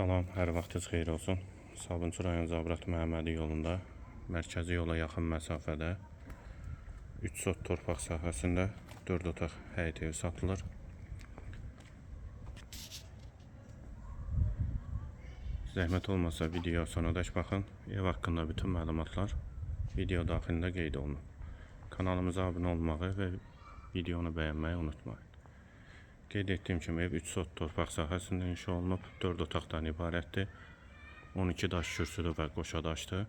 Salam, hər vaxtınız xeyir olsun. Sabunçu rayon Zabrat Məhəmmədi yolunda mərkəzi yola yaxın məsafədə 3 sot torpaq sahəsində 4 otaq həyət evi satılır. Zəhmət olmasa video sonadək baxın. Ev haqqında bütün məlumatlar video daxilində qeyd olunub. Kanalımıza abunə olmağı və videonu bəyənməyi unutmayın. Qeyd etdiyim kimi ev 3 sot torpaq sahəsində inşa olunub, 4 otaqdan ibarətdir. 12 daş kürsülü və qoşadaşdır.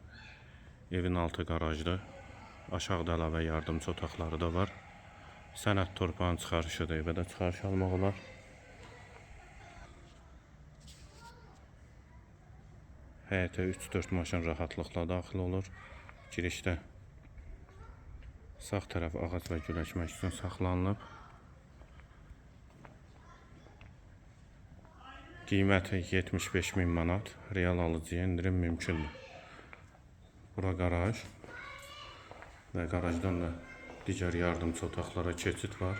Evin altı qarajdır. Aşağıda əlavə yardımçı otaqları da var. Sənəd torpağın çıxarışıdır, evə də çıxarış almaq olar. Həyətə 3-4 maşın rahatlıqla daxil olur. Girişdə sağ tərəf ağac və güləşmək üçün saxlanılıb. Qiyməti 75 min manat. Real alıcıya indirim mümkündür. Bura qaraj və qarajdan da digər yardımçı otaqlara keçid var.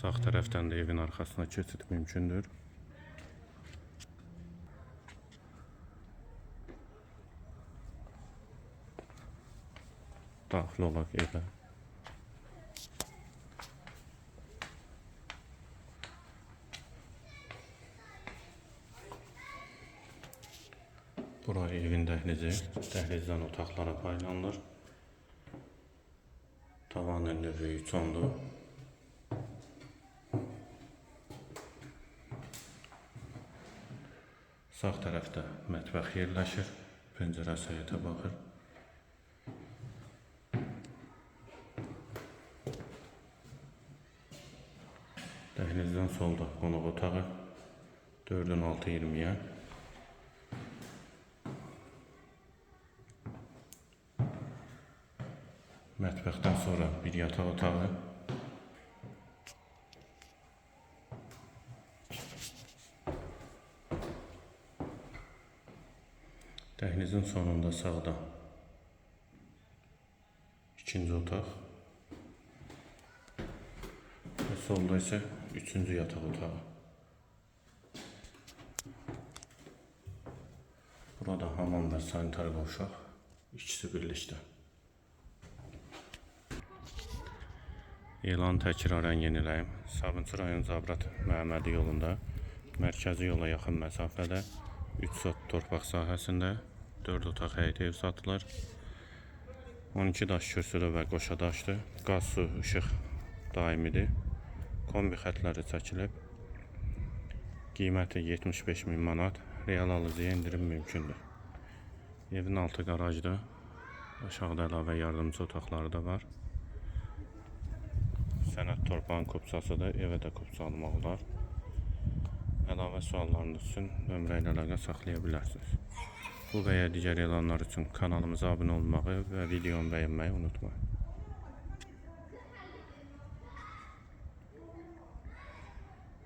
Sağ tərəfdən də evin arxasına keçid mümkündür. Daxil olaq evə. Bura evin dəhlizi. Dəhlizdən otaqlara paylanılır. Tavan enlirliyi üçondur. Sağ tərəfdə mətbəx yerləşir. Pəncərəsi həyətə baxır. Dəhlizdən solda qonaq otağı 4-ün 6-20-yə. Mətbəxdən sonra bir yataq otağı. Dəhlizin sonunda sağda ikinci otaq solda isə üçüncü yataq otağı. Burada hamam və sanitar qovşaq ikisi birlikdə. Elan təkrarən yeniləyim. Sabunçu rayon Zabrat Məhəmmədi yolunda mərkəzi yola yaxın məsafədə 3 sot torpaq sahəsində 4 otaq həyət ev satılır. 12 daş kürsülü və qoşadaşdır. Qaz, su, işıq daimidir. Kombi xətləri çəkilib. Qiyməti 75 min manat. Real alıcıya indirim mümkündür. Evin altı qarajdır. Aşağıda əlavə yardımçı otaqları da var. Sənəd torpağın kupçasıdır. Evə də kupça almaq olar. Əlavə suallarınız üçün nömrə ilə əlaqə saxlaya. Bu və ya digər elanlar üçün kanalımıza abunə olmağı və videonu bəyənməyi unutmayın.